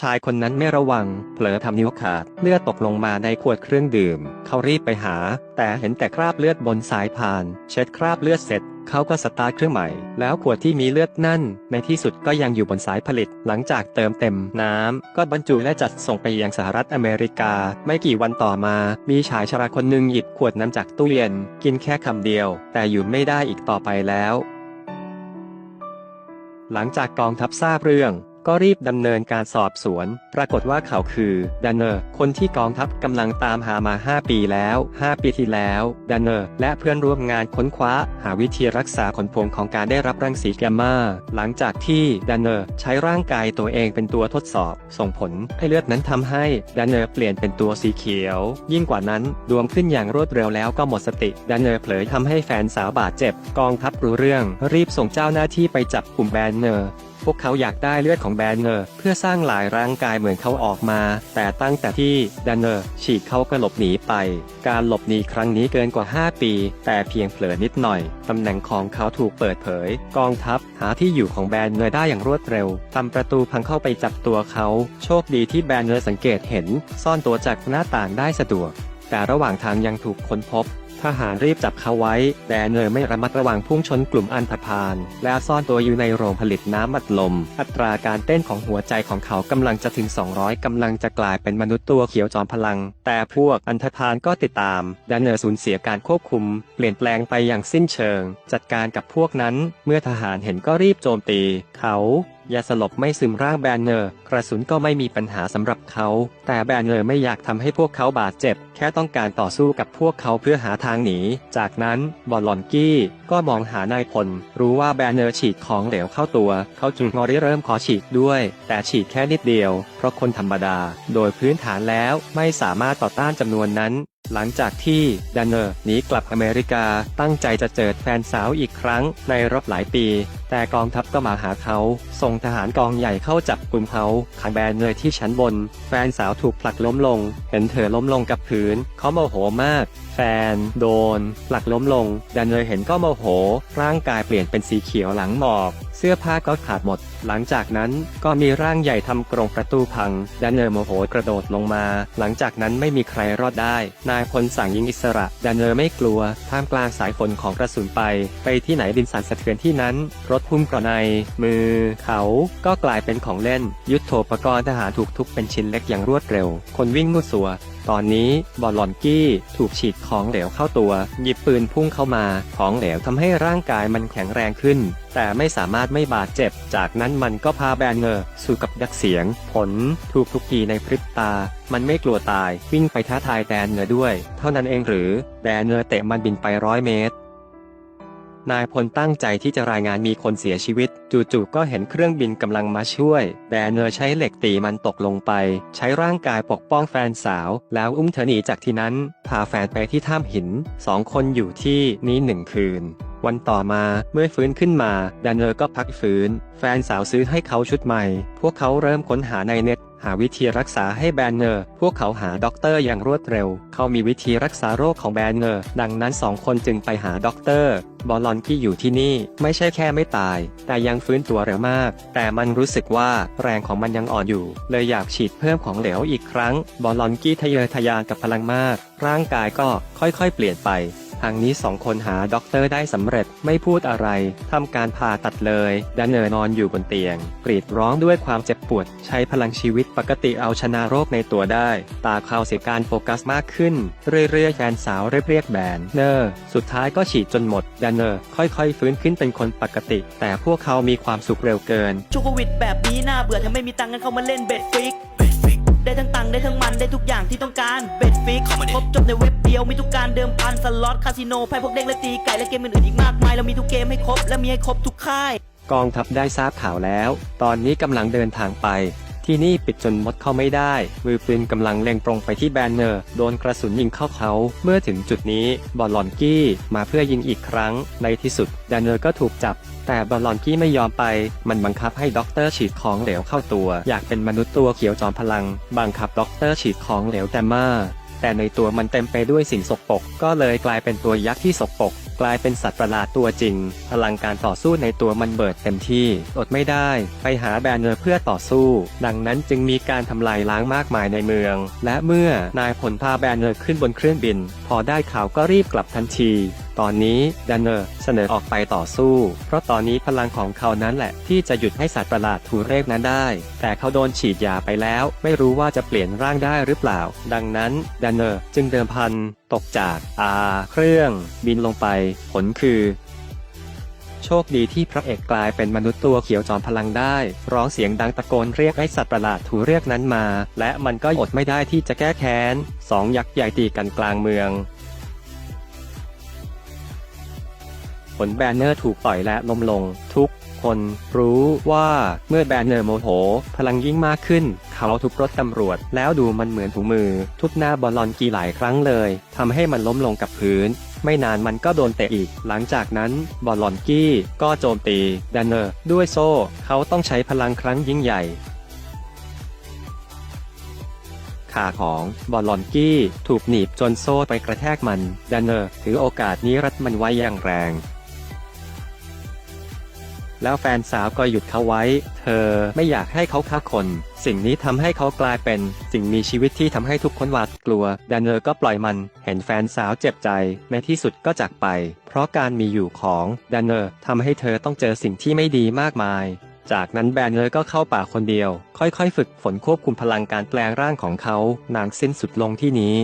ชายคนนั้นไม่ระวัง เผลอทำนิ้วขาด เลือดตกลงมาในขวดเครื่องดื่ม เขารีบไปหา แต่เห็นแต่คราบเลือดบนสายพาน เช็ดคราบเลือดเสร็จ เขาก็สตาร์ทเครื่องใหม่ แล้วขวดที่มีเลือดนั่น ในที่สุดก็ยังอยู่บนสายผลิต หลังจากเติมเต็มน้ำ ก็บรรจุและจัดส่งไปยังสหรัฐอเมริกา ไม่กี่วันต่อมา มีชายชราคนหนึ่งหยิบขวดน้ำจากตู้เย็น กินแค่คำเดียว แต่อยู่ไม่ได้อีกต่อไปแล้วหลังจากกองทัพทราบเรื่อง ก็รีบดำเนินการสอบสวน ปรากฏว่าเขาคือดันเนอร์คนที่กองทัพกำลังตามหามา 5 ปีแล้ว 5 ปีที่แล้วดันเนอร์และเพื่อนร่วมงานค้นคว้า หาวิธีรักษาขนพวงของการได้รับรังสีแกมมาหลังจากที่ดันเนอร์ใช้ร่างกายตัวเองเป็นตัวทดสอบ ส่งผลให้เลือดนั้นทำให้ดันเนอร์เปลี่ยนเป็นตัวสีเขียว ยิ่งกว่านั้นดวงขึ้นอย่างรวดเร็วแล้วก็หมดสติดันเนอร์เผลอทำให้แฟนสาวบาดเจ็บ กองทัพรู้เรื่อง รีบส่งเจ้าหน้าที่ไปจับกลุ่มแบนเนอร์ วกเขาอยากได้เลือดของแบนเนอร์ เพื่อสร้างหลายร่างกายเหมือนเขาออกมา แต่ตั้งแต่ที่แบนเนอร์ฉีกเขาก็หลบหนีไป การหลบหนีครั้งนี้เกินกว่า 5 ปี แต่เพียงเผลอนิดหน่อย ตำแหน่งของเขาถูกเปิดเผย กองทัพหาที่อยู่ของแบนเนอร์ได้อย่างรวดเร็วทำประตูพังเข้าไปจับตัวเขา โชคดีที่แบนเนอร์สังเกตเห็น ซ่อนตัวจากหน้าต่างได้สะดวกแต่ระหว่างทางยังถูกค้นพบ ทหารรีบจับเขาไว้แดนเลยไม่ระมัดระวังพุ่งชนกลุ่มอันธพาล และซ่อนตัวอยู่ในโรงผลิตน้ำอัดลม อัตราการเต้นของหัวใจของเขากำลังจะถึง 200 กำลังจะกลายเป็นมนุษย์ตัวเขียวจอมพลัง แต่พวกอันธพาลก็ติดตามแดนเนอร์สูญเสียการควบคุม เปลี่ยนแปลงไปอย่างสิ้นเชิง จัดการกับพวกนั้น เมื่อทหารเห็นก็รีบโจมตี เขา ยาสลบไม่ซึมร่างแบนเนอร์ กระสุนก็ไม่มีปัญหาสำหรับเขา แต่แบนเนอร์ไม่อยากทำให้พวกเขาบาดเจ็บ แค่ต้องการต่อสู้กับพวกเขาเพื่อหาทางหนี จากนั้นบอลลอนกี้ก็มองหานายพล รู้ว่าแบนเนอร์ฉีดของเหลวเข้าตัว เขาจึงงอริเริ่มขอฉีดด้วย แต่ฉีดแค่นิดเดียว เพราะคนธรรมดา โดยพื้นฐานแล้วไม่สามารถต่อต้านจำนวนนั้น หลังจากที่ดันเนอร์หนีกลับอเมริกาตั้งใจจะเจอแฟนสาวอีกครั้งในรอบหลายปี แต่กองทัพก็มาหาเขา ส่งทหารกองใหญ่เข้าจับกลุ่มเขาขังแบนเนอร์ที่ชั้นบน แฟนสาวถูกผลักล้มลง เห็นเธอล้มลงกับพื้นเขาโมโหมาก แฟน โดนผลักล้มลงดันเนอร์เห็นก็โมโห ร่างกายเปลี่ยนเป็นสีเขียวหลังหมอบเสื้อผ้าก็ขาดหมดหลังจากนั้นก็มีร่างใหญ่ทำกรงประตูพังดันเนอร์โมโหกระโดดลงมา หลังจากนั้นไม่มีใครรอดได้ นายพลสั่งยิงอิสระดันเนอร์ไม่กลัว ท่ามกลางสายฝนของกระสุนไป ไปที่ไหนดินสั่นสะเทือนที่นั้น รถพุ่มกระใน มือ เขา ก็กลายเป็นของเล่น ยุทโธปกรณ์ทหารถูกทุบเป็นชิ้นเล็กอย่างรวดเร็ว คนวิ่งมุดสัวตอนนี้บอลลอนกี้ถูกฉีดของเหลวเข้าตัว หยิบปืนพุ่งเข้ามา ของเหลวทำให้ร่างกายมันแข็งแรงขึ้น แต่ไม่สามารถไม่บาดเจ็บ จากนั้นมันก็พาแบนเนอร์สู่กับดักเสียง ผลถูกทุกทีในพริบตา มันไม่กลัวตายวิ่งไปท้าทายแดนเนอร์ด้วย เท่านั้นเองหรือแดนเนอร์เตะมันบินไปร้อยเมตร นายพลตั้งใจที่จะรายงานมีคนเสียชีวิต จู่ๆก็เห็นเครื่องบินกำลังมาช่วยแดนเนอร์ใช้เหล็กตีมันตกลงไป ใช้ร่างกายปกป้องแฟนสาว แล้วอุ้มเธอหนีจากที่นั้น พาแฟนไปที่ถ้ำหินสองคนอยู่ที่นี้หนึ่งคืนวันต่อมาเมื่อฟื้นขึ้นมาแดนเนอร์ก็พักฟื้น แฟนสาวซื้อให้เขาชุดใหม่ พวกเขาเริ่มค้นหาในเน็ต หาวิธีรักษาให้แบนเนอร์ พวกเขาหาด็อกเตอร์อย่างรวดเร็ว เขามีวิธีรักษาโรคของแบนเนอร์ ดังนั้นสองคนจึงไปหาด็อกเตอร์ บอลลอนที่อยู่ที่นี่ไม่ใช่แค่ไม่ตาย แต่ยังฟื้นตัวเร็วมาก แต่มันรู้สึกว่าแรงของมันยังอ่อนอยู่ เลยอยากฉีดเพิ่มของเหลวอีกครั้ง บอลลอนกี้ทะเยอทะยานกับพลังมาก ร่างกายก็ค่อยๆ เปลี่ยนไป ทางนี้สองคนหาด็อกเตอร์ได้สำเร็จไม่พูดอะไรทำการผ่าตัดเลยดันเนอร์นอนอยู่บนเตียง กรีดร้องด้วยความเจ็บปวด ใช้พลังชีวิตปกติเอาชนะโรคในตัวได้ ตาเขาเสียการโฟกัสมากขึ้น เรื่อยๆแฟนสาวเรียกเรียกแบนเนอร์สุดท้ายก็ฉีดจนหมดดันเนอร์ค่อยๆ ฟื้นขึ้นเป็นคนปกติ แต่พวกเขามีความสุขเร็วเกินช่วงโควิดแบบนี้น่าเบื่อถ้าไม่มีตังค์กันเข้ามาเล่นเบ็ดฟิก ได้ทั้งตังค์ได้ทั้งมันได้ทุกอย่างที่ต้องการเบ็ดฟิกครบจบในเว็บเดียวมีทุกการเดิมพันสล็อตคาสิโนไพ่พวกเด้งและตีไก่และเกมอื่นๆอีกมากมายเรามีทุกเกมให้ครบและมีให้ครบทุกค่าย กองทัพได้ทราบข่าวแล้ว ตอนนี้กำลังเดินทางไป ที่นี่ปิดจนมดเข้าไม่ได้ มือปืนกำลังเล็งตรงไปที่แบนเนอร์ โดนกระสุนยิงเข้าเขา เมื่อถึงจุดนี้บอลลอนกี้มาเพื่อยิงอีกครั้ง ในที่สุดแบนเนอร์ก็ถูกจับ แต่บอลลอนกี้ไม่ยอมไป มันบังคับให้ด็อกเตอร์ฉีดของเหลวเข้าตัว อยากเป็นมนุษย์ตัวเขียวจอมพลัง บังคับด็อกเตอร์ฉีดของเหลวแกมมาแต่ในตัวมันเต็มไปด้วยสิ่งสกปรกก็เลยกลายเป็นตัวยักษ์ที่สกปรก กลายเป็นสัตว์ประหลาดตัวจริง พลังการต่อสู้ในตัวมันเบิดเต็มที่ อดไม่ได้ไปหาแบนเนอร์เพื่อต่อสู้ ดังนั้นจึงมีการทำลายล้างมากมายในเมือง และเมื่อนายผลพาแบนเนอร์ขึ้นบนเครื่องบิน พอได้ข่าวก็รีบกลับทันที ตอนนี้แดนเนอร์เสนอออกไปต่อสู้ เพราะตอนนี้พลังของเขานั้นแหละที่จะหยุดให้สัตว์ประหลาดถูเรกนั้นได้ แต่เขาโดนฉีดยาไปแล้ว ไม่รู้ว่าจะเปลี่ยนร่างได้หรือเปล่า ดังนั้นแดนเนอร์จึงเดิมพันตกจากอาเครื่องบินลงไป ผลคือโชคดีที่พระเอกกลายเป็นมนุษย์ตัวเขียวจอมพลังได้ ร้องเสียงดังตะโกนเรียกให้สัตว์ประหลาดถูเรียกนั้นมา และมันก็อดไม่ได้ที่จะแก้แค้นสองยักษ์ใหญ่ตีกันกลางเมือง ผลแบนเนอร์ถูกต่อยและล้มลง ทุกคนรู้ว่าเมื่อแบนเนอร์โมโห พลังยิ่งมากขึ้น เขาทุบรถตำรวจ แล้วดูมันเหมือนถุงมือ ทุบหน้าบอลลอนกีหลายครั้งเลยทำให้มันล้มลงกับพื้น ไม่นานมันก็โดนเตะอีก หลังจากนั้นบอลลอนกี้ก็โจมตีแดนเนอร์ด้วยโซ่ เขาต้องใช้พลังครั้งยิ่งใหญ่ขาของบอลลอนกี้ถูกหนีบจนโซ่ไปกระแทกมันแดนเนอร์ถือโอกาสนี้รัดมันไว้อย่างแรง แล้วแฟนสาวก็หยุดเขาไว้ เธอไม่อยากให้เขาฆ่าคน สิ่งนี้ทำให้เขากลายเป็นสิ่งมีชีวิตที่ทำให้ทุกคนหวาดกลัวแดนเนอร์ก็ปล่อยมัน เห็นแฟนสาวเจ็บใจ ในที่สุดก็จากไป เพราะการมีอยู่ของแดนเนอร์ทำให้เธอต้องเจอสิ่งที่ไม่ดีมากมายจากนั้นแบนเนอร์ก็เข้าป่าคนเดียว ค่อยๆ ฝึกฝนควบคุมพลังการแปลงร่างของเขา นางสิ้นสุดลงที่นี้